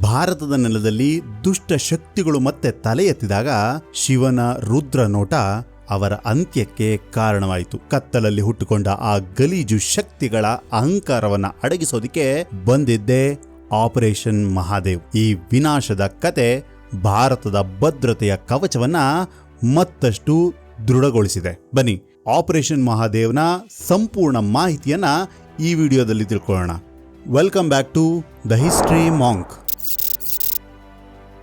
ಭಾರತದ ನೆಲದಲ್ಲಿ ದುಷ್ಟ ಶಕ್ತಿಗಳು ಮತ್ತೆ ತಲೆ ಎತ್ತಿದಾಗ ಶಿವನ ರುದ್ರ ನೋಟ ಅವರ ಅಂತ್ಯಕ್ಕೆ ಕಾರಣವಾಯಿತು. ಕತ್ತಲಲ್ಲಿ ಹುಟ್ಟುಕೊಂಡ ಆ ಗಲೀಜು ಶಕ್ತಿಗಳ ಅಹಂಕಾರವನ್ನ ಅಡಗಿಸೋದಿಕ್ಕೆ ಬಂದಿದ್ದೇ ಆಪರೇಷನ್ ಮಹಾದೇವ್. ಈ ವಿನಾಶದ ಕತೆ ಭಾರತದ ಭದ್ರತೆಯ ಕವಚವನ್ನ ಮತ್ತಷ್ಟು ದೃಢಗೊಳಿಸಿದೆ. ಬನ್ನಿ, ಆಪರೇಷನ್ ಮಹಾದೇವ್ನ ಸಂಪೂರ್ಣ ಮಾಹಿತಿಯನ್ನ ಈ ವಿಡಿಯೋದಲ್ಲಿ ತಿಳ್ಕೊಳ್ಳೋಣ. Welcome back to the History Monk.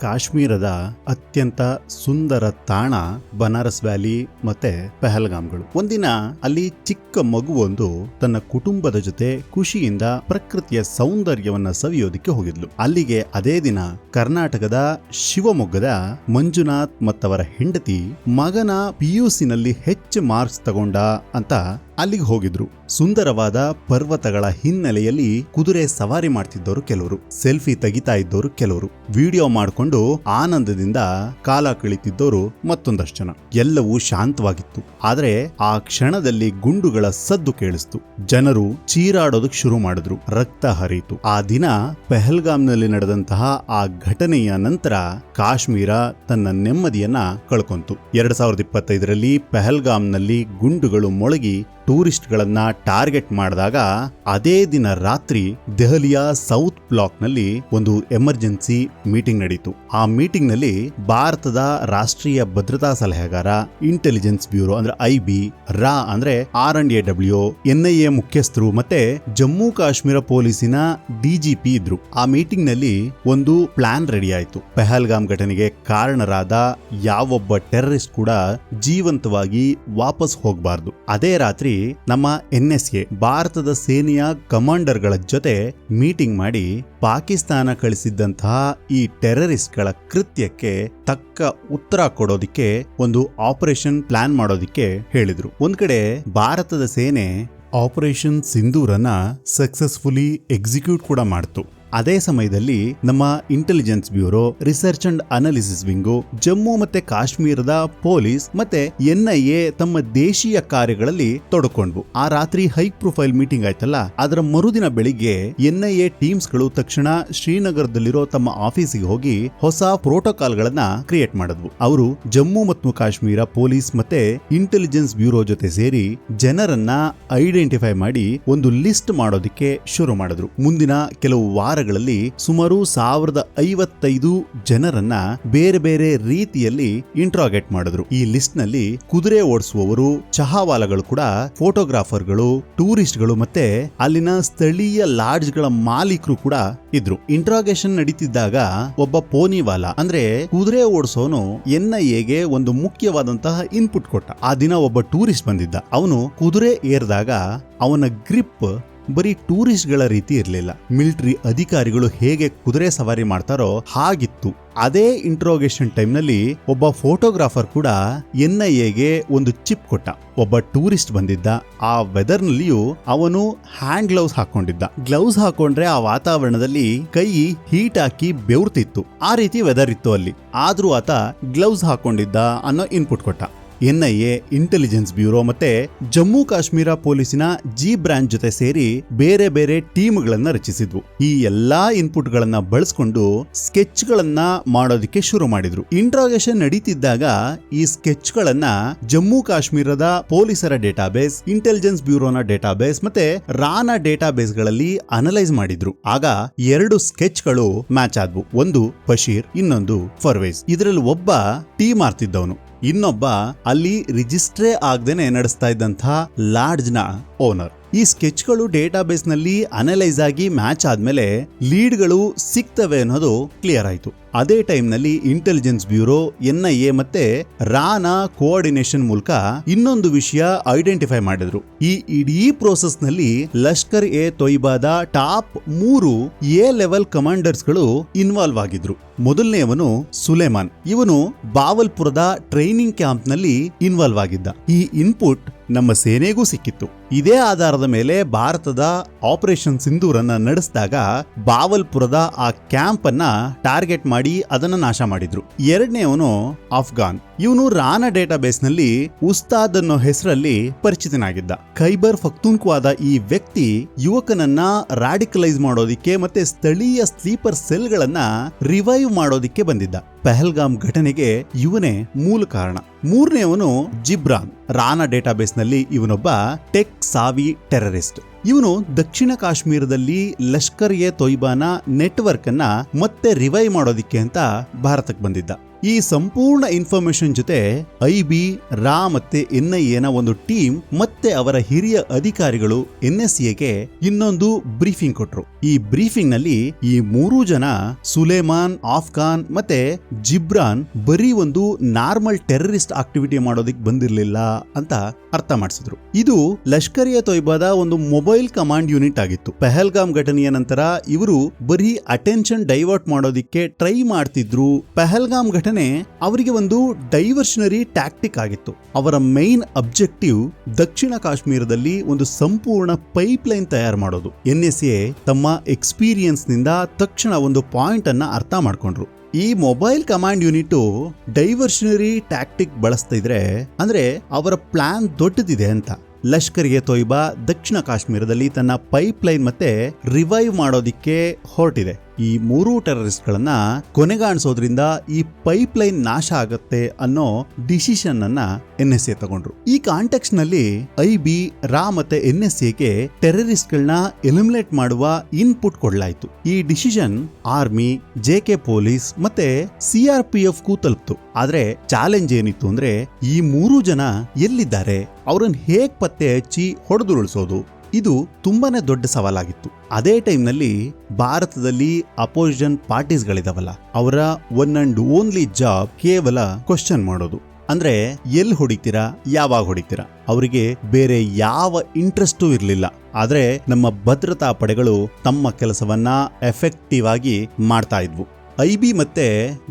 ಕಾಶ್ಮೀರದ ಅತ್ಯಂತ ಸುಂದರ ತಾಣ ಬನಾರಸ್ ವ್ಯಾಲಿ ಮತ್ತೆ ಪೆಹಲ್ಗಾಮ್ಗಳು. ಒಂದಿನ ಅಲ್ಲಿ ಚಿಕ್ಕ ಮಗುವೊಂದು ತನ್ನ ಕುಟುಂಬದ ಜೊತೆ ಖುಷಿಯಿಂದ ಪ್ರಕೃತಿಯ ಸೌಂದರ್ಯವನ್ನ ಸವಿಯೋದಿಕ್ಕೆ ಹೋಗಿದ್ಲು. ಅಲ್ಲಿಗೆ ಅದೇ ದಿನ ಕರ್ನಾಟಕದ ಶಿವಮೊಗ್ಗದ ಮಂಜುನಾಥ್ ಮತ್ತವರ ಹೆಂಡತಿ ಮಗನ ಪಿಯುಸಿನಲ್ಲಿ ಹೆಚ್ಚು ಮಾರ್ಕ್ಸ್ ತಗೊಂಡ ಅಂತ ಅಲ್ಲಿಗೆ ಹೋಗಿದ್ರು. ಸುಂದರವಾದ ಪರ್ವತಗಳ ಹಿನ್ನೆಲೆಯಲ್ಲಿ ಕುದುರೆ ಸವಾರಿ ಮಾಡ್ತಿದ್ದವರು ಕೆಲವರು, ಸೆಲ್ಫಿ ತೆಗಿತಾ ಇದ್ದವರು ಕೆಲವರು. ವಿಡಿಯೋ ಮಾಡಿಕೊಂಡು ಆನಂದದಿಂದ ಕಾಲ ಕಳಿತಿದ್ದವರು ಮತ್ತೊಂದಷ್ಟು ಜನ. ಎಲ್ಲವೂ ಶಾಂತವಾಗಿತ್ತು. ಆದರೆ ಆ ಕ್ಷಣದಲ್ಲಿ ಗುಂಡುಗಳ ಸದ್ದು ಕೇಳಿಸ್ತು. ಜನರು ಚೀರಾಡೋದಕ್ಕೆ ಶುರು ಮಾಡಿದ್ರು. ರಕ್ತ ಹರಿಯಿತು. ಆ ದಿನ ಪೆಹಲ್ಗಾಮ್ನಲ್ಲಿ ನಡೆದಂತಹ ಆ ಘಟನೆಯ ನಂತರ ಕಾಶ್ಮೀರ ತನ್ನ ನೆಮ್ಮದಿಯನ್ನ ಕಳ್ಕೊಂತು. ಎರಡ್ ಸಾವಿರದ ಇಪ್ಪತ್ತೈದರಲ್ಲಿ ಪೆಹಲ್ಗಾಮ್ನಲ್ಲಿ ಗುಂಡುಗಳು ಮೊಳಗಿ ಟೂರಿಸ್ಟ್ಗಳನ್ನ ಟಾರ್ಗೆಟ್ ಮಾಡಿದಾಗ ಅದೇ ದಿನ ರಾತ್ರಿ ದೆಹಲಿಯ ಸೌತ್ ಬ್ಲಾಕ್ನಲ್ಲಿ ಒಂದು ಎಮರ್ಜೆನ್ಸಿ ಮೀಟಿಂಗ್ ನಡೀತು. ಆ ಮೀಟಿಂಗ್ನಲ್ಲಿ ಭಾರತದ ರಾಷ್ಟ್ರೀಯ ಭದ್ರತಾ ಸಲಹೆಗಾರ ಇಂಟೆಲಿಜೆನ್ಸ್ ಬ್ಯೂರೋ ಅಂದ್ರೆ ಐ ಬಿ ರಾ ಅಂದ್ರೆ R and A W NIA ಮುಖ್ಯಸ್ಥರು ಮತ್ತೆ ಜಮ್ಮು ಕಾಶ್ಮೀರ ಪೊಲೀಸಿನ ಡಿಜಿಪಿ ಇದ್ರು. ಆ ಮೀಟಿಂಗ್ನಲ್ಲಿ ಒಂದು ಪ್ಲಾನ್ ರೆಡಿ ಆಯಿತು. ಪೆಹಲ್ಗಾಮ್ ಘಟನೆಗೆ ಕಾರಣರಾದ ಯಾವೊಬ್ಬ ಟೆರರಿಸ್ಟ್ ಕೂಡ ಜೀವಂತವಾಗಿ ವಾಪಸ್ ಹೋಗಬಾರ್ದು. ಅದೇ ರಾತ್ರಿ ನಮ್ಮ ಎನ್ ಎಸ್ ಭಾರತದ ಸೇನೆಯ ಕಮಾಂಡರ್ಗಳ ಜೊತೆ ಮೀಟಿಂಗ್ ಮಾಡಿ ಪಾಕಿಸ್ತಾನ ಕಳಿಸಿದ್ದಂತಹ ಈ ಟೆರರಿಸ್ಟ್ಗಳ ಕೃತ್ಯಕ್ಕೆ ತಕ್ಕ ಉತ್ತರ ಕೊಡೋದಿಕ್ಕೆ, ಒಂದು ಆಪರೇಷನ್ ಪ್ಲಾನ್ ಮಾಡೋದಿಕ್ಕೆ ಹೇಳಿದ್ರು. ಒಂದ್ ಕಡೆ ಭಾರತದ ಸೇನೆ ಆಪರೇಷನ್ ಸಿಂಧೂರನ್ನ ಸಕ್ಸಸ್ಫುಲಿ ಎಕ್ಸಿಕ್ಯೂಟ್ ಕೂಡ ಮಾಡ್ತು. ಅದೇ ಸಮಯದಲ್ಲಿ ನಮ್ಮ Intelligence Bureau Research and Analysis Wing Jammu ಮತ್ತೆ ಕಾಶ್ಮೀರದ ಪೊಲೀಸ್ ಮತ್ತೆ ಎನ್ಐಎ ತಮ್ಮ ದೇಶೀಯ ಕಾರ್ಯಗಳಲ್ಲಿ ತೊಡಕೊಂಡ್ವು. ಆ ರಾತ್ರಿ ಹೈ ಪ್ರೊಫೈಲ್ ಮೀಟಿಂಗ್ ಆಯ್ತಲ್ಲ, ಅದರ ಮರುದಿನ ಬೆಳಿಗ್ಗೆ ಎನ್ಐಎ ಟೀಮ್ಸ್ಗಳು ತಕ್ಷಣ ಶ್ರೀನಗರದಲ್ಲಿರೋ ತಮ್ಮ ಆಫೀಸಿಗೆ ಹೋಗಿ ಹೊಸ ಪ್ರೋಟೋಕಾಲ್ ಗಳನ್ನ ಕ್ರಿಯೇಟ್ ಮಾಡಿದ್ವು. ಅವರು ಜಮ್ಮು ಮತ್ತು ಕಾಶ್ಮೀರ ಪೊಲೀಸ್ ಮತ್ತೆ ಇಂಟೆಲಿಜೆನ್ಸ್ ಬ್ಯೂರೋ ಜೊತೆ ಸೇರಿ ಜನರನ್ನ ಐಡೆಂಟಿಫೈ ಮಾಡಿ ಒಂದು ಲಿಸ್ಟ್ ಮಾಡೋದಿಕ್ಕೆ ಶುರು ಮಾಡಿದ್ರು. ಮುಂದಿನ ಕೆಲವು ವಾರಗಳಲ್ಲಿ ಸುಮಾರು ಸಾವಿರದ ಐವತ್ತೈದು ಜನರನ್ನ ಬೇರೆ ಬೇರೆ ರೀತಿಯಲ್ಲಿ ಇಂಟ್ರಾಗೇಟ್ ಮಾಡಿದ್ರು. ಈ ಲಿಸ್ಟ್ನಲ್ಲಿ ಕುದುರೆ ಓಡಿಸುವವರು, ಚಹಾವಾಲಗಳು ಕೂಡ ಫೋಟೋಗ್ರಾಫರ್ಗಳು ಟೂರಿಸ್ಟ್ಗಳು ಮತ್ತೆ ಅಲ್ಲಿನ ಸ್ಥಳೀಯ ಲಾಡ್ಜ್ಗಳ ಮಾಲೀಕರು ಕೂಡ ಇದ್ರು. ಇಂಟ್ರಾಗೇಷನ್ ನಡೀತಿದ್ದಾಗ ಒಬ್ಬ ಪೋನಿವಾಲ, ಅಂದ್ರೆ ಕುದುರೆ ಓಡಿಸೋನು ಎನ್ಐಎಗೆ ಒಂದು ಮುಖ್ಯವಾದಂತಹ ಇನ್ಪುಟ್ ಕೊಟ್ಟ. ಆ ದಿನ ಒಬ್ಬ ಟೂರಿಸ್ಟ್ ಬಂದಿದ್ದ. ಅವನು ಕುದುರೆ ಏರಿದಾಗ ಅವನ ಗ್ರಿಪ್ ಬರೀ ಟೂರಿಸ್ಟ್ಗಳ ರೀತಿ ಇರಲಿಲ್ಲ. ಮಿಲಿಟರಿ ಅಧಿಕಾರಿಗಳು ಹೇಗೆ ಕುದುರೆ ಸವಾರಿ ಮಾಡ್ತಾರೋ ಹಾಗಿತ್ತು. ಅದೇ ಇಂಟ್ರೋಗೇಷನ್ ಟೈಮ್ನಲ್ಲಿ ಒಬ್ಬ ಫೋಟೋಗ್ರಾಫರ್ ಕೂಡ ಎನ್ಐಎಗೆ ಒಂದು ಚಿಪ್ ಕೊಟ್ಟ. ಒಬ್ಬ ಟೂರಿಸ್ಟ್ ಬಂದಿದ್ದ. ಆ ವೆದರ್ನಲ್ಲಿಯೂ ಅವನು ಹ್ಯಾಂಡ್ ಗ್ಲೌಸ್ ಹಾಕೊಂಡಿದ್ದ. ಗ್ಲೌಸ್ ಹಾಕೊಂಡ್ರೆ ಆ ವಾತಾವರಣದಲ್ಲಿ ಕೈ ಹೀಟ್ ಹಾಕಿ ಬೆವರ್ತಿತ್ತು. ಆ ರೀತಿ ವೆದರ್ ಇತ್ತು ಅಲ್ಲಿ. ಆದ್ರೂ ಆತ ಗ್ಲೌಸ್ ಹಾಕೊಂಡಿದ್ದ ಅನ್ನೋ ಇನ್ಪುಟ್ ಕೊಟ್ಟ. ಎನ್ಐಎ ಇಂಟೆಲಿಜೆನ್ಸ್ ಬ್ಯೂರೋ ಮತ್ತೆ ಜಮ್ಮು ಕಾಶ್ಮೀರ ಪೊಲೀಸಿನ ಜಿ ಬ್ರಾಂಚ್ ಜೊತೆ ಸೇರಿ ಬೇರೆ ಬೇರೆ ಟೀಮ್ಗಳನ್ನ ರಚಿಸಿದ್ವು. ಈ ಎಲ್ಲಾ ಇನ್ಪುಟ್ ಗಳನ್ನ ಬಳಸ್ಕೊಂಡು ಸ್ಕೆಚ್ ಗಳನ್ನ ಮಾಡೋದಕ್ಕೆ ಶುರು ಮಾಡಿದ್ರು. ಇಂಟ್ರಾಗೇಷನ್ ನಡೀತಿದ್ದಾಗ ಈ ಸ್ಕೆಚ್ ಗಳನ್ನ ಜಮ್ಮು ಕಾಶ್ಮೀರದ ಪೊಲೀಸರ ಡೇಟಾಬೇಸ್ ಇಂಟೆಲಿಜೆನ್ಸ್ ಬ್ಯೂರೋನ ಡೇಟಾಬೇಸ್ ಮತ್ತೆ ರಾನ ಡೇಟಾಬೇಸ್ಗಳಲ್ಲಿ ಅನಲೈಸ್ ಮಾಡಿದ್ರು. ಆಗ ಎರಡು ಸ್ಕೆಚ್ಗಳು ಮ್ಯಾಚ್ ಆದ್ವು. ಒಂದು ಬಶೀರ್, ಇನ್ನೊಂದು ಫರ್ವೇಸ್. ಇದರಲ್ಲಿ ಒಬ್ಬ ಟೀ ಮಾರ್ತಿದ್ದವನು ಇನ್ನೊಬ್ಬ ಅಲ್ಲಿ ರಿಜಿಸ್ಟ್ರೇ ಆಗ್ದೇನೆ ನಡೆಸ್ತಾ ಇದ್ದಂತಹ ಲಾಡ್ಜ್ನ ಓನರ್. ಈ ಸ್ಕೆಚ್ಗಳು ಡೇಟಾಬೇಸ್ನಲ್ಲಿ ಅನಲೈಸ್ ಆಗಿ ಮ್ಯಾಚ್ ಆದ್ಮೇಲೆ ಲೀಡ್ಗಳು ಸಿಗ್ತವೆ ಅನ್ನೋದು ಕ್ಲಿಯರ್ ಆಯ್ತು. ಅದೇ ಟೈಮ್ನಲ್ಲಿ ಇಂಟೆಲಿಜೆನ್ಸ್ ಬ್ಯೂರೋ ಎನ್ಐಎ ಮತ್ತೆ ರಾನ ಕೋಆರ್ಡಿನೇಷನ್ ಮೂಲಕ ಇನ್ನೊಂದು ವಿಷಯ ಐಡೆಂಟಿಫೈ ಮಾಡಿದ್ರು. ಈ ಇಡೀ ಪ್ರೋಸೆಸ್ನಲ್ಲಿ ಲಷ್ಕರ್ ಎ ತೊಯ್ಬಾದ ಟಾಪ್ ಮೂರು ಎ ಲೆವೆಲ್ ಕಮಾಂಡರ್ಸ್ಗಳು ಇನ್ವಾಲ್ವ್ ಆಗಿದ್ರು. ಮೊದಲನೆಯವನು ಸುಲೇಮಾನ್. ಇವನು ಬಾವಲ್ಪುರದ ಟ್ರೈನಿಂಗ್ ಕ್ಯಾಂಪ್ನಲ್ಲಿ ಇನ್ವಾಲ್ವ್ ಆಗಿದ್ದ. ಈ ಇನ್ಪುಟ್ ನಮ್ಮ ಸೇನೆಗೂ ಸಿಕ್ಕಿತ್ತು. ಇದೇ ಆಧಾರದ ಮೇಲೆ ಭಾರತದ ಆಪರೇಷನ್ ಸಿಂಧೂರನ್ನ ನಡೆಸಿದಾಗ ಬಾವಲ್ಪುರದ ಆ ಕ್ಯಾಂಪ್ ಅನ್ನ ಟಾರ್ಗೆಟ್ ಮಾಡಿ ಮಾಡಿ ಅದನ್ನ ನಾಶ ಮಾಡಿದ್ರು. ಎರಡನೇವನು ಅಫ್ಘಾನ್ ಇವನು ರಾನಾ ಡೇಟಾಬೇಸ್ನಲ್ಲಿ ಉಸ್ತಾದ್ ಅನ್ನೋ ಹೆಸರಲ್ಲಿ ಪರಿಚಿತನಾಗಿದ್ದ. ಖೈಬರ್ ಫಕ್ತೂನ್ಕ್ವಾದ ಈ ವ್ಯಕ್ತಿ ಯುವಕನನ್ನ ರಾಡಿಕಲೈಸ್ ಮಾಡೋದಿಕ್ಕೆ ಮತ್ತೆ ಸ್ಥಳೀಯ ಸ್ಲೀಪರ್ ಸೆಲ್ಗಳನ್ನ ರಿವೈವ್ ಮಾಡೋದಿಕ್ಕೆ ಬಂದಿದ್ದ. ಪೆಹಲ್ಗಾಮ್ ಘಟನೆಗೆ ಇವನೇ ಮೂಲ ಕಾರಣ. ಮೂರನೇವನು ಜಿಬ್ರಾನ್. ರಾನಾ ಡೇಟಾಬೇಸ್ನಲ್ಲಿ ಇವನೊಬ್ಬ ಟೆಕ್ ಸಾವಿ ಟೆರರಿಸ್ಟ್. ಇವನು ದಕ್ಷಿಣ ಕಾಶ್ಮೀರದಲ್ಲಿ ಲಷ್ಕರ್ ಎ ತೊಯ್ಬಾನ ನೆಟ್ವರ್ಕ್ ಅನ್ನ ಮತ್ತೆ ರಿವೈವ್ ಮಾಡೋದಿಕ್ಕೆ ಅಂತ ಭಾರತಕ್ಕೆ ಬಂದಿದ್ದ. ಈ ಸಂಪೂರ್ಣ ಇನ್ಫಾರ್ಮೇಶನ್ ಜೊತೆ ಐ ಬಿ ರಾ ಮತ್ತೆ ಎನ್ ಒಂದು ಟೀಮ್ ಮತ್ತೆ ಅವರ ಹಿರಿಯ ಅಧಿಕಾರಿಗಳು ಎನ್ ಎಸ್ ಎಗೆ ಇನ್ನೊಂದು ಬ್ರೀಫಿಂಗ್ ಕೊಟ್ರು. ಈ ಬ್ರೀಫಿಂಗ್ನಲ್ಲಿ ಈ ಮೂರು ಜನ ಸುಲೇಮಾನ್, ಆಫ್ಘಾನ್ ಮತ್ತೆ ಜಿಬ್ರಾನ್ ಬರೀ ಒಂದು ನಾರ್ಮಲ್ ಟೆರರಿಸ್ಟ್ ಆಕ್ಟಿವಿಟಿ ಮಾಡೋದಕ್ಕೆ ಬಂದಿರಲಿಲ್ಲ ಅಂತ ಅರ್ಥ ಮಾಡಿಸಿದ್ರು. ಇದು ಲಷ್ಕರಿಯ ತೊಯ್ಬಾದ ಒಂದು ಮೊಬೈಲ್ ಕಮಾಂಡ್ ಯೂನಿಟ್ ಆಗಿತ್ತು. ಪೆಹಲ್ಗಾಮ್ ಘಟನೆಯ ನಂತರ ಇವರು ಬರೀ ಅಟೆನ್ಷನ್ ಡೈವರ್ಟ್ ಮಾಡೋದಿಕ್ಕೆ ಟ್ರೈ ಮಾಡ್ತಿದ್ರು. ಪೆಹಲ್ಗಾಮ್ ಘಟನೆ ಅವರಿಗೆ ಒಂದು ಡೈವರ್ಷನರಿ ಟ್ಯಾಕ್ಟಿಕ್ ಆಗಿತ್ತು. ಅವರ ಮೇನ್ ಅಬ್ಜೆಕ್ಟಿವ್ ದಕ್ಷಿಣ ಕಾಶ್ಮೀರದಲ್ಲಿ ಒಂದು ಸಂಪೂರ್ಣ ಪೈಪ್ ಲೈನ್ ತಯಾರು ಮಾಡೋದು. ಎನ್ ಎಸ್ ಎ ತಮ್ಮ ಎಕ್ಸ್ಪೀರಿಯನ್ಸ್ನಿಂದ ತಕ್ಷಣ ಒಂದು ಪಾಯಿಂಟ್ ಅನ್ನ ಅರ್ಥ ಮಾಡ್ಕೊಂಡ್ರು. ಈ mobile command unit diversionary tactic ಬಳಸ್ತಾ ಇದ್ರೆ, ಅಂದ್ರೆ ಅವರ ಪ್ಲಾನ್ ದೊಡ್ಡದಿದೆ ಅಂತ. ಲಷ್ಕರ್ ಎ ತೊಯ್ಬಾ ದಕ್ಷಿಣ ಕಾಶ್ಮೀರದಲ್ಲಿ ತನ್ನ ಪೈಪ್ ಲೈನ್ ಮತ್ತೆ ರಿವೈವ್ ಮಾಡೋದಿಕ್ಕೆ ಹೊರಟಿದೆ. ಈ ಮೂರೂ ಟೆರರಿಸ್ಟ್ಗಳನ್ನ ಕೊನೆಗಾಣಿಸೋದ್ರಿಂದ ಈ ಪೈಪ್ ಲೈನ್ ನಾಶ ಆಗತ್ತೆ ಅನ್ನೋ ಡಿಸಿಷನ್ ಅನ್ನ ಎನ್ ಎಸ್ ಎ ತಗೊಂಡ್ರು. ಈ ಕಾಂಟೆಕ್ಸ್ಟ್ನಲ್ಲಿ ಐ ಬಿ, ರಾ ಮತ್ತೆ ಎನ್ ಎಸ್ ಎಗೆ ಟೆರರಿಸ್ಟ್ಗಳನ್ನ ಎಲಿಮಿನೇಟ್ ಮಾಡುವ ಇನ್ಪುಟ್ ಕೊಡಲಾಯಿತು. ಈ decision army, J K police ಮತ್ತೆ ಸಿ ಆರ್ ಪಿ ಎಫ್ ಗೂ ತಲುಪ್ತು. ಆದ್ರೆ ಚಾಲೆಂಜ್ ಏನಿತ್ತು ಅಂದ್ರೆ ಈ ಮೂರು ಜನ ಎಲ್ಲಿದ್ದಾರೆ? ಅವರನ್ನು ಹೇಗ್ ಪತ್ತೆ ಹಚ್ಚಿ ಹೊಡೆದುರುಳಿಸೋದು? ಇದು ತುಂಬಾನೇ ದೊಡ್ಡ ಸವಾಲಾಗಿತ್ತು. ಅದೇ ಟೈಮ್ನಲ್ಲಿ ಭಾರತದಲ್ಲಿ ಅಪೋಸಿಷನ್ ಪಾರ್ಟೀಸ್ಗಳಿದಾವಲ್ಲ, ಅವರ ಒನ್ ಅಂಡ್ ಓನ್ಲಿ ಜಾಬ್ ಕೇವಲ ಕ್ವಶನ್ ಮಾಡೋದು. ಅಂದ್ರೆ ಎಲ್ಲಿ ಹೊಡಿತೀರಾ, ಯಾವಾಗ ಹೊಡಿತೀರಾ? ಅವರಿಗೆ ಬೇರೆ ಯಾವ ಇಂಟ್ರೆಸ್ಟೂ ಇರಲಿಲ್ಲ. ಆದರೆ ನಮ್ಮ ಭದ್ರತಾ ಪಡೆಗಳು ತಮ್ಮ ಕೆಲಸವನ್ನ ಎಫೆಕ್ಟಿವ್ ಆಗಿ ಮಾಡ್ತಾ ಇದ್ವು. ಐ ಬಿ ಮತ್ತೆ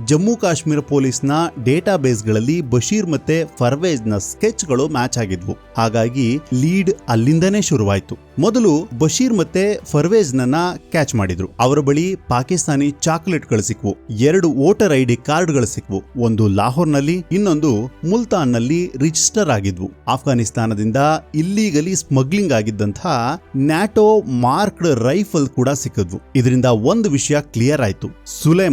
ಜಮ್ಮು ಕಾಶ್ಮೀರ ಪೊಲೀಸ್ನ ಡೇಟಾ ಬೇಸ್ಗಳಲ್ಲಿ ಬಶೀರ್ ಮತ್ತೆ ಫರ್ವೇಜ್ನ ಸ್ಕೆಚ್ಗಳು ಮ್ಯಾಚ್ ಆಗಿದ್ವು. ಹಾಗಾಗಿ ಲೀಡ್ ಅಲ್ಲಿಂದನೇ ಶುರುವಾಯ್ತು. ಮೊದಲು ಬಶೀರ್ ಮತ್ತೆ ಫರ್ವೇಜ್ನನ್ನ ಕ್ಯಾಚ್ ಮಾಡಿದ್ರು. ಅವರ ಬಳಿ ಪಾಕಿಸ್ತಾನಿ ಚಾಕ್ಲೇಟ್ಗಳು ಸಿಕ್ವು. ಎರಡು ವೋಟರ್ ಐ ಡಿ ಕಾರ್ಡ್ಗಳು ಸಿಕ್ವು. ಒಂದು ಲಾಹೋರ್ನಲ್ಲಿ, ಇನ್ನೊಂದು ಮುಲ್ತಾನ್ನಲ್ಲಿ ರಿಜಿಸ್ಟರ್ ಆಗಿದ್ವು. ಆಫ್ಘಾನಿಸ್ತಾನದಿಂದ ಇಲ್ಲೀಗಲಿ ಸ್ಮಗ್ಲಿಂಗ್ ಆಗಿದ್ದಂತಹ ನ್ಯಾಟೋ ಮಾರ್ಕ್ಡ್ ರೈಫಲ್ ಕೂಡ ಸಿಕ್ಕಿದ್ವು. ಇದರಿಂದ ಒಂದು ವಿಷಯ ಕ್ಲಿಯರ್ ಆಯ್ತು.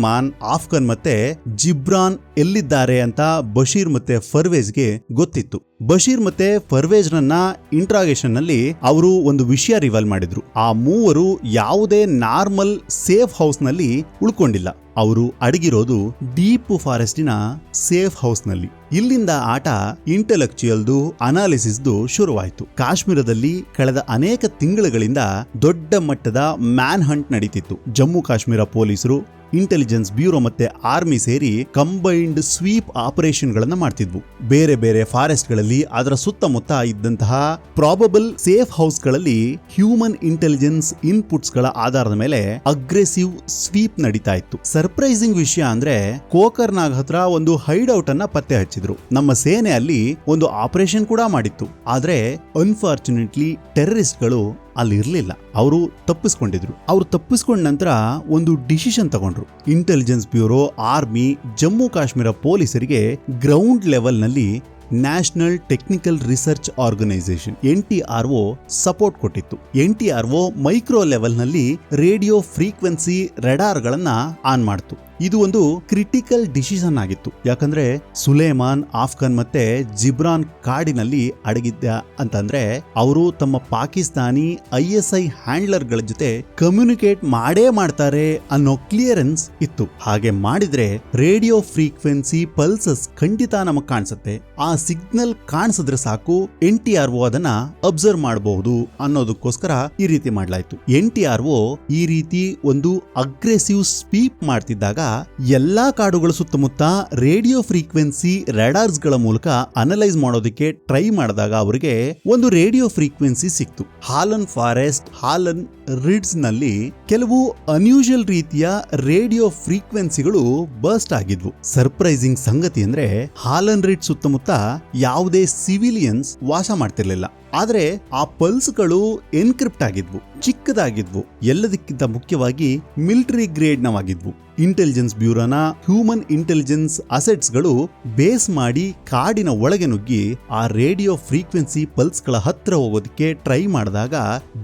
ಸುಲೇಮಾನ್ ಆಫ್ಘನ್ ಮತ್ತೆ ಜಿಬ್ರಾನ್ ಎಲ್ಲಿದ್ದಾರೆ ಅಂತ ಬಶೀರ್ ಮತ್ತೆ ಫರ್ವೇಜ್ಗೆ ಗೊತ್ತಿತ್ತು. ಬಶೀರ್ ಮತ್ತೆ ಫರ್ವೇಜ್ ನನ್ನ ಇಂಟ್ರಾಗೇಷನ್ನಲ್ಲಿ ಅವರು ಒಂದು ವಿಷಯ ರಿವಲ್ ಮಾಡಿದ್ರು. ಆ ಮೂವರು ಯಾವುದೇ ನಾರ್ಮಲ್ ಸೇಫ್ ಹೌಸ್ನಲ್ಲಿ ಉಳ್ಕೊಂಡಿಲ್ಲ. ಅವರು ಅಡಗಿರೋದು ಡೀಪ್ ಫಾರೆಸ್ಟಿನ ಸೇಫ್ ಹೌಸ್ನಲ್ಲಿ ಇಲ್ಲಿಂದ ಆಟ ಇಂಟೆಲೆಕ್ಚುಯಲ್ದು ಅನಾಲಿಸಿಸ್ದು ಶುರುವಾಯಿತು. ಕಾಶ್ಮೀರದಲ್ಲಿ ಕಳೆದ ಅನೇಕ ತಿಂಗಳುಗಳಿಂದ ದೊಡ್ಡ ಮಟ್ಟದ ಮ್ಯಾನ್ ಹಂಟ್ ನಡೀತಿತ್ತು. ಜಮ್ಮು ಕಾಶ್ಮೀರ ಪೊಲೀಸರು ಇಂಟೆಲಿಜೆನ್ಸ್ ಬ್ಯೂರೋ ಮತ್ತೆ ಆರ್ಮಿ ಸೇರಿ ಕಂಬೈನ್ಡ್ ಸ್ವೀಪ್ ಆಪರೇಷನ್ ಗಳನ್ನ ಮಾಡ್ತಿದ್ವು. ಬೇರೆ ಬೇರೆ ಫಾರೆಸ್ಟ್ಗಳಲ್ಲಿ ಅದರ ಸುತ್ತಮುತ್ತ ಇದ್ದಂತಹ ಪ್ರಾಬಬಲ್ ಸೇಫ್ ಹೌಸ್ಗಳಲ್ಲಿ ಹ್ಯೂಮನ್ ಇಂಟೆಲಿಜೆನ್ಸ್ ಇನ್ಪುಟ್ಸ್ಗಳ ಆಧಾರದ ಮೇಲೆ ಅಗ್ರೆಸಿವ್ ಸ್ವೀಪ್ ನಡೀತಾ ಇತ್ತು. ಸರ್ಪ್ರೈಸಿಂಗ್ ವಿಷಯ ಅಂದ್ರೆ ಕೋಕರ್ನಾಗ್ ಹತ್ರ ಒಂದು ಹೈಡ್ಔಟ್ ಅನ್ನ ಪತ್ತೆ ಹಚ್ಚಿದ್ರು. ನಮ್ಮ ಸೇನೆ ಅಲ್ಲಿ ಒಂದು ಆಪರೇಷನ್ ಕೂಡ ಮಾಡಿತ್ತು. ಆದ್ರೆ ಅನ್ಫಾರ್ಚುನೇಟ್ಲಿ ಟೆರರಿಸ್ಟ್ಗಳು ಅಲ್ಲಿ ಇರಲಿಲ್ಲ ಅವರು ತಪ್ಪಿಸ್ಕೊಂಡಿದ್ರು. ಅವರು ತಪ್ಪಿಸ್ಕೊಂಡ ನಂತರ ಒಂದು ಡಿಸಿಷನ್ ತಗೊಂಡ್ರು. Intelligence bureau army Jammu Kashmir ಪೊಲೀಸರಿಗೆ ground ಲೆವೆಲ್ನಲ್ಲಿ national technical research organisation N T R O support ಕೊಟ್ಟಿತ್ತು. N T R O micro ಲೆವೆಲ್ನಲ್ಲಿ radio frequency ರೆಡಾರ್ಗಳನ್ನು ಆನ್ ಮಾಡ್ತು. ಇದು ಒಂದು ಕ್ರಿಟಿಕಲ್ ಡಿಸಿಷನ್ ಆಗಿತ್ತು. ಯಾಕಂದ್ರೆ ಸುಲೇಮಾನ್, ಆಫ್ಘನ್ ಮತ್ತೆ ಜಿಬ್ರಾನ್ ಕಾಡಿನಲ್ಲಿ ಅಡಗಿದ್ದ ಅಂತಂದ್ರೆ ಅವರು ತಮ್ಮ ಪಾಕಿಸ್ತಾನಿ ಐ ಎಸ್ ಐ ಹ್ಯಾಂಡ್ಲರ್ಗಳ ಜೊತೆ ಕಮ್ಯುನಿಕೇಟ್ ಮಾಡೇ ಮಾಡ್ತಾರೆ ಅನ್ನೋ ಕ್ಲಿಯರೆನ್ಸ್ ಇತ್ತು. ಹಾಗೆ ಮಾಡಿದ್ರೆ ರೇಡಿಯೋ ಫ್ರೀಕ್ವೆನ್ಸಿ ಪಲ್ಸಸ್ ಖಂಡಿತ ನಮಗ್ ಕಾಣಿಸುತ್ತೆ. ಆ ಸಿಗ್ನಲ್ ಕಾಣಿಸಿದ್ರೆ ಸಾಕು, ಎನ್ ಟಿ ಆರ್ ಒ ಅದನ್ನ ಅಬ್ಸರ್ವ್ ಮಾಡಬಹುದು ಅನ್ನೋದಕ್ಕೋಸ್ಕರ ಈ ರೀತಿ ಮಾಡ್ಲಾಯ್ತು. ಎನ್ ಟಿ ಆರ್ ಒ ಈ ರೀತಿ ಒಂದು ಅಗ್ರೆಸಿವ್ ಸ್ಪೀಪ್ ಮಾಡ್ತಿದ್ದಾಗ ಎಲ್ಲಾ ಕಾಡುಗಳ ಸುತ್ತಮುತ್ತ ರೇಡಿಯೋ ಫ್ರೀಕ್ವೆನ್ಸಿ ರೆಡಾರ್ಸ್ಗಳ ಮೂಲಕ ಅನಲೈಸ್ ಮಾಡೋದಕ್ಕೆ ಟ್ರೈ ಮಾಡಿದಾಗ ಅವರಿಗೆ ಒಂದು ರೇಡಿಯೋ ಫ್ರೀಕ್ವೆನ್ಸಿ ಸಿಕ್ತು. ಹಾಲನ್ ಫಾರೆಸ್ಟ್, ಹಾಲನ್ ರಿಡ್ಸ್ನಲ್ಲಿ ಕೆಲವು ಅನ್ಯೂಶಲ್ ರೀತಿಯ ರೇಡಿಯೋ ಫ್ರೀಕ್ವೆನ್ಸಿಗಳು ಬರ್ಸ್ಟ್ ಆಗಿದ್ವು. ಸರ್ಪ್ರೈಸಿಂಗ್ ಸಂಗತಿ ಅಂದ್ರೆ ಹಾಲನ್ ರಿಡ್ ಸುತ್ತಮುತ್ತ ಯಾವುದೇ ಸಿವಿಲಿಯನ್ಸ್ ವಾಸ ಮಾಡ್ತಿರ್ಲಿಲ್ಲ. ಆದ್ರೆ ಆ ಪಲ್ಸ್ಗಳು ಎನ್ಕ್ರಿಪ್ಟ್ ಆಗಿದ್ವು, ಚಿಕ್ಕದಾಗಿದ್ವು, ಎಲ್ಲದಕ್ಕಿಂತ ಮುಖ್ಯವಾಗಿ ಮಿಲಿಟರಿ ಗ್ರೇಡ್ನವಾಗಿದ್ವು ಇಂಟೆಲಿಜೆನ್ಸ್ ಬ್ಯೂರೋನ ಹ್ಯೂಮನ್ ಇಂಟೆಲಿಜೆನ್ಸ್ ಅಸೆಟ್ಸ್ಗಳು ಬೇಸ್ ಮಾಡಿ ಕಾಡಿನ ಒಳಗೆ ನುಗ್ಗಿ ಆ ರೇಡಿಯೋ ಫ್ರೀಕ್ವೆನ್ಸಿ ಪಲ್ಸ್ಗಳ ಹತ್ರ ಹೋಗೋದಕ್ಕೆ ಟ್ರೈ ಮಾಡಿದಾಗ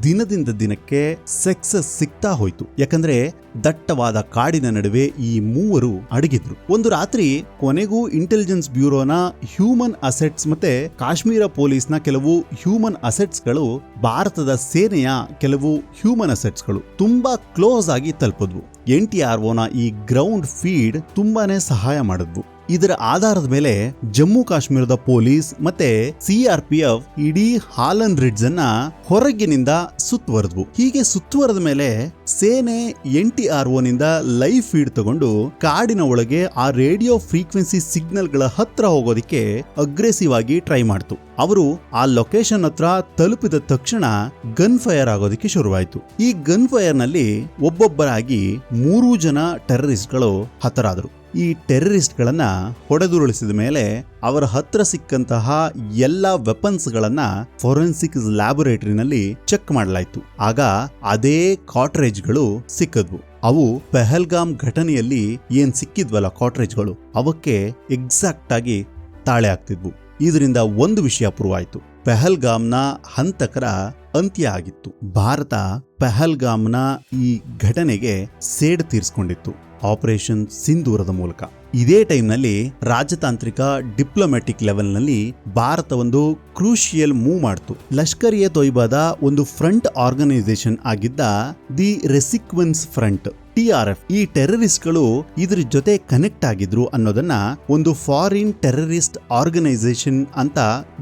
ದಿನದಿಂದ ದಿನಕ್ಕೆ ಸಕ್ಸಸ್ ಸಿಗ್ತಾ ಹೋಯ್ತು. ಯಾಕಂದ್ರೆ ದಟ್ಟವಾದ ಕಾಡಿನ ನಡುವೆ ಈ ಮೂವರು ಅಡಗಿದ್ರು. ಒಂದು ರಾತ್ರಿ ಕೊನೆಗೂ ಇಂಟೆಲಿಜೆನ್ಸ್ ಬ್ಯೂರೋನ ಹ್ಯೂಮನ್ ಅಸೆಟ್ಸ್ ಮತ್ತೆ ಕಾಶ್ಮೀರ ಪೊಲೀಸ್ನ ಕೆಲವು ಹ್ಯೂಮನ್ ಅಸೆಟ್ಸ್ಗಳು ಭಾರತದ ಸೇನೆಯ ಕೆಲವು ಹ್ಯೂಮನ್ ಅಸೆಟ್ಸ್ಗಳು ತುಂಬಾ ಕ್ಲೋಸ್ ಆಗಿ ತಲುಪಿದ್ವು. ಎನ್ ಟಿ ಆರ್ ಓನ ಈ ಗ್ರೌಂಡ್ ಫೀಡ್ ತುಂಬಾನೇ ಸಹಾಯ ಮಾಡಿದ್ವು. ಇದರ ಆಧಾರದ ಮೇಲೆ ಜಮ್ಮು ಕಾಶ್ಮೀರದ ಪೊಲೀಸ್ ಮತ್ತೆ ಸಿಆರ್ಪಿಎಫ್ ಇಡೀ ಹಾಲನ್ ರಿಡ್ಜ್ ಅನ್ನ ಹೊರಗಿನಿಂದ ಸುತ್ತುವರೆದ್ವು. ಹೀಗೆ ಸುತ್ತುವರೆದ ಮೇಲೆ ಸೇನೆ ಎನ್ ಟಿ ಆರ್ನಿಂದ ಲೈವ್ ಫೀಡ್ ತಗೊಂಡು ಕಾಡಿನ ಒಳಗೆ ಆ ರೇಡಿಯೋ ಫ್ರೀಕ್ವೆನ್ಸಿ ಸಿಗ್ನಲ್ಗಳ ಹತ್ರ ಹೋಗೋದಿಕ್ಕೆ ಅಗ್ರೆಸಿವ್ ಆಗಿ ಟ್ರೈ ಮಾಡ್ತು. ಅವರು ಆ ಲೊಕೇಶನ್ ಹತ್ರ ತಲುಪಿದ ತಕ್ಷಣ ಗನ್ ಫೈರ್ ಆಗೋದಕ್ಕೆ ಶುರುವಾಯಿತು. ಈ ಗನ್ ಫೈರ್ನಲ್ಲಿ ಒಬ್ಬೊಬ್ಬರಾಗಿ ಮೂರು ಜನ ಟೆರರಿಸ್ಟ್ಗಳು ಹತರಾದರು. ಈ ಟೆರರಿಸ್ಟ್ಗಳನ್ನ ಹೊಡೆದುರುಳಿಸಿದ ಮೇಲೆ ಅವರ ಹತ್ರ ಸಿಕ್ಕಂತಹ ಎಲ್ಲ ವೆಪನ್ಸ್ಗಳನ್ನು ಫೊರೆನ್ಸಿಕ್ ಲ್ಯಾಬೊರೇಟರಿನಲ್ಲಿ ಚೆಕ್ ಮಾಡಲಾಯಿತು. ಆಗ ಅದೇ ಕಾಟ್ರೇಜ್ಗಳು ಸಿಕ್ಕದ್ವು. ಅವು ಪೆಹಲ್ಗಾಮ್ ಘಟನೆಯಲ್ಲಿ ಏನು ಸಿಕ್ಕಿದ್ವಲ್ಲ ಕಾಟ್ರೇಜ್ಗಳು, ಅವಕ್ಕೆ ಎಕ್ಸಾಕ್ಟ್ ಆಗಿ ತಾಳೆ ಆಗ್ತಿದ್ವು ಇದರಿಂದ ಒಂದು ವಿಷಯ ಪ್ರೂವ್ ಪೆಹಲ್ಗಾಮ್ನ ಹಂತಕರ ಅಂತ್ಯ ಆಗಿತ್ತು. ಭಾರತ ಪೆಹಲ್ಗಾಮ್ನ ಈ ಘಟನೆಗೆ ಸೇಡ್ ತೀರಿಸ್ಕೊಂಡಿತ್ತು. ಆಪರೇಷನ್ ಸಿಂಧೂರದ ಮೂಲಕ. ಇದೇ ಟೈಮ್ನಲ್ಲಿ ರಾಜತಾಂತ್ರಿಕ ಡಿಪ್ಲೊಮ್ಯಾಟಿಕ್ ಲೆವೆಲ್ನಲ್ಲಿ ಭಾರತ ಒಂದು ಕ್ರೂಷಿಯಲ್ ಮೂವ್ ಮಾಡ್ತು. ಲಷ್ಕರ್ ಎ ತೊಯ್ಬಾದ ಒಂದು ಫ್ರಂಟ್ ಆರ್ಗನೈಸೇಷನ್ ಆಗಿದ್ದ the resistance front, T R F. ಈ ಟೆರರಿಸ್ಟ್ಗಳು ಇದ್ರ ಜೊತೆ ಕನೆಕ್ಟ್ ಆಗಿದ್ರು ಅನ್ನೋದನ್ನ ಒಂದು ಫಾರಿನ್ ಟೆರರಿಸ್ಟ್ ಆರ್ಗನೈಸೇಷನ್ ಅಂತ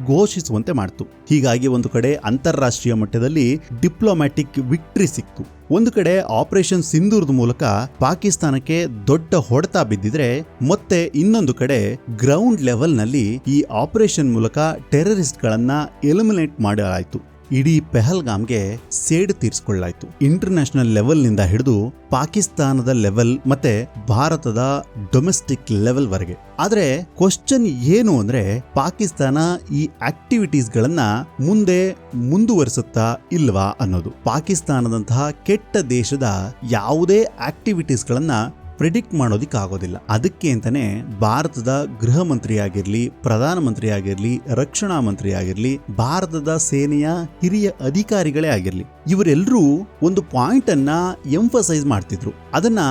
ಘೋಷಿಸುವಂತೆ ಮಾಡ್ತು. ಹೀಗಾಗಿ ಒಂದು ಕಡೆ ಅಂತಾರಾಷ್ಟ್ರೀಯ ಮಟ್ಟದಲ್ಲಿ ಡಿಪ್ಲೊಮ್ಯಾಟಿಕ್ ವಿಕ್ಟ್ರಿ ಸಿಕ್ತು. ಒಂದು ಕಡೆ ಆಪರೇಷನ್ ಸಿಂಧೂರದ ಮೂಲಕ ಪಾಕಿಸ್ತಾನಕ್ಕೆ ದೊಡ್ಡ ಹೊಡೆತ ಬಿದ್ದಿದ್ರೆ ಮತ್ತೆ ಇನ್ನೊಂದು ಕಡೆ ಗ್ರೌಂಡ್ ಲೆವೆಲ್ನಲ್ಲಿ ಈ ಆಪರೇಷನ್ ಮೂಲಕ ಟೆರರಿಸ್ಟ್ಗಳನ್ನ ಎಲಿಮಿನೇಟ್ ಮಾಡಲಾಯಿತು. ಇಡೀ ಪೆಹಲ್ಗಾಮ್ಗೆ ಸೇಡು ತೀರಿಸಿಕೊಳ್ಳಾಯಿತು. ಇಂಟರ್ನ್ಯಾಷನಲ್ ಲೆವೆಲ್ನಿಂದ ಹಿಡಿದು ಪಾಕಿಸ್ತಾನದ ಲೆವೆಲ್ ಮತ್ತೆ ಭಾರತದ ಡೊಮೆಸ್ಟಿಕ್ ಲೆವೆಲ್ ವರೆಗೆ. ಆದರೆ ಕ್ವಶನ್ ಏನು ಅಂದ್ರೆ ಪಾಕಿಸ್ತಾನ ಈ ಆಕ್ಟಿವಿಟೀಸ್ಗಳನ್ನ ಮುಂದೆ ಮುಂದುವರಿಸುತ್ತಾ ಇಲ್ವಾ ಅನ್ನೋದು. ಪಾಕಿಸ್ತಾನದಂತಹ ಕೆಟ್ಟ ದೇಶದ ಯಾವುದೇ ಆಕ್ಟಿವಿಟೀಸ್ಗಳನ್ನ ಪ್ರಿಡಿಕ್ಟ್ ಮಾಡೋದಿಕ್ಕಾಗೋದಿಲ್ಲ ಅದಕ್ಕೆ ಅಂತಾನೆ ಭಾರತದ ಗೃಹ ಮಂತ್ರಿ ಆಗಿರ್ಲಿ ಪ್ರಧಾನಮಂತ್ರಿ ಆಗಿರ್ಲಿ ರಕ್ಷಣಾ ಮಂತ್ರಿ ಆಗಿರ್ಲಿ ಭಾರತದ ಸೇನೆಯ ಹಿರಿಯ ಅಧಿಕಾರಿಗಳೇ ಆಗಿರ್ಲಿ ಇವರೆಲ್ಲರೂ ಒಂದು ಪಾಯಿಂಟ್ ಅನ್ನ ಎಂಫಸೈಸ್ ಮಾಡ್ತಿದ್ರು ಅದನ್ನ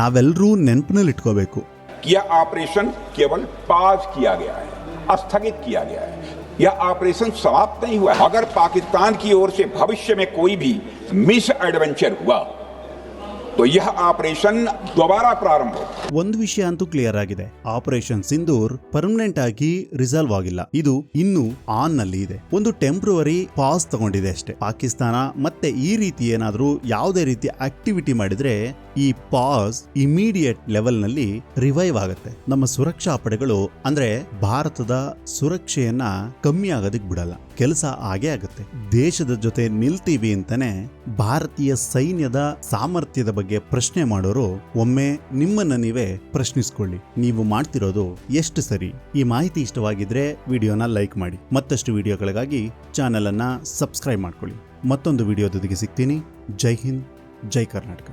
ನಾವೆಲ್ಲರೂ ನೆನಪಿನಲ್ಲಿ ಇಟ್ಕೋಬೇಕು यह ऑपरेशन केवल पाज किया गया है स्थगित किया गया है यह ऑपरेशन समाप्त नहीं हुआ है। अगर पाकिस्तान की ओर से भविष्य में कोई भी मिस एडवेंचर हुआ तो यह ऑपरेशन दोबारा प्रारंभ होगा ಒಂದು ವಿಷಯ ಅಂತೂ ಕ್ಲಿಯರ್ ಆಗಿದೆ. ಆಪರೇಷನ್ ಸಿಂಧೂರ್ ಪರ್ಮನೆಂಟ್ ಆಗಿ ರಿಸಾಲ್ವ್ ಆಗಿಲ್ಲ. ಇದು ಇನ್ನು ಆನ್ನಲ್ಲಿ ಇದೆ. ಒಂದು ಟೆಂಪ್ರವರಿ ಪಾಸ್ ತಗೊಂಡಿದೆ ಅಷ್ಟೇ. ಪಾಕಿಸ್ತಾನ ಮತ್ತೆ ಈ ರೀತಿ ಏನಾದ್ರೂ ಯಾವುದೇ ರೀತಿ ಆಕ್ಟಿವಿಟಿ ಮಾಡಿದ್ರೆ ಈ ಪಾಸ್ ಇಮಿಡಿಯೇಟ್ ಲೆವೆಲ್ನಲ್ಲಿ ರಿವೈವ್ ಆಗುತ್ತೆ. ನಮ್ಮ ಸುರಕ್ಷಾ ಪಡೆಗಳು ಅಂದ್ರೆ ಭಾರತದ ಸುರಕ್ಷೆಯನ್ನ ಕಮ್ಮಿ ಆಗೋದಕ್ಕೆ ಬಿಡಲ್ಲ. ಕೆಲಸ ಹಾಗೆ ಆಗುತ್ತೆ. ದೇಶದ ಜೊತೆ ನಿಲ್ತೀವಿ ಅಂತಾನೆ ಭಾರತೀಯ ಸೈನ್ಯದ ಸಾಮರ್ಥ್ಯದ ಬಗ್ಗೆ ಪ್ರಶ್ನೆ ಮಾಡೋರು ಒಮ್ಮೆ ನಿಮ್ಮನ್ನ ನೀವೇ ಪ್ರಶ್ನಿಸ್ಕೊಳ್ಳಿ. ನೀವು ಮಾಡ್ತಿರೋದು ಎಷ್ಟು ಸರಿ? ಈ ಮಾಹಿತಿ ಇಷ್ಟವಾಗಿದ್ರೆ ವಿಡಿಯೋನ ಲೈಕ್ ಮಾಡಿ. ಮತ್ತಷ್ಟು ವಿಡಿಯೋಗಳಿಗಾಗಿ ಚಾನೆಲ್ ಅನ್ನ ಸಬ್ಸ್ಕ್ರೈಬ್ ಮಾಡ್ಕೊಳ್ಳಿ. ಮತ್ತೊಂದು ವಿಡಿಯೋದೊಂದಿಗೆ ಸಿಗ್ತೀನಿ. ಜೈ ಹಿಂದ್, ಜೈ ಕರ್ನಾಟಕ.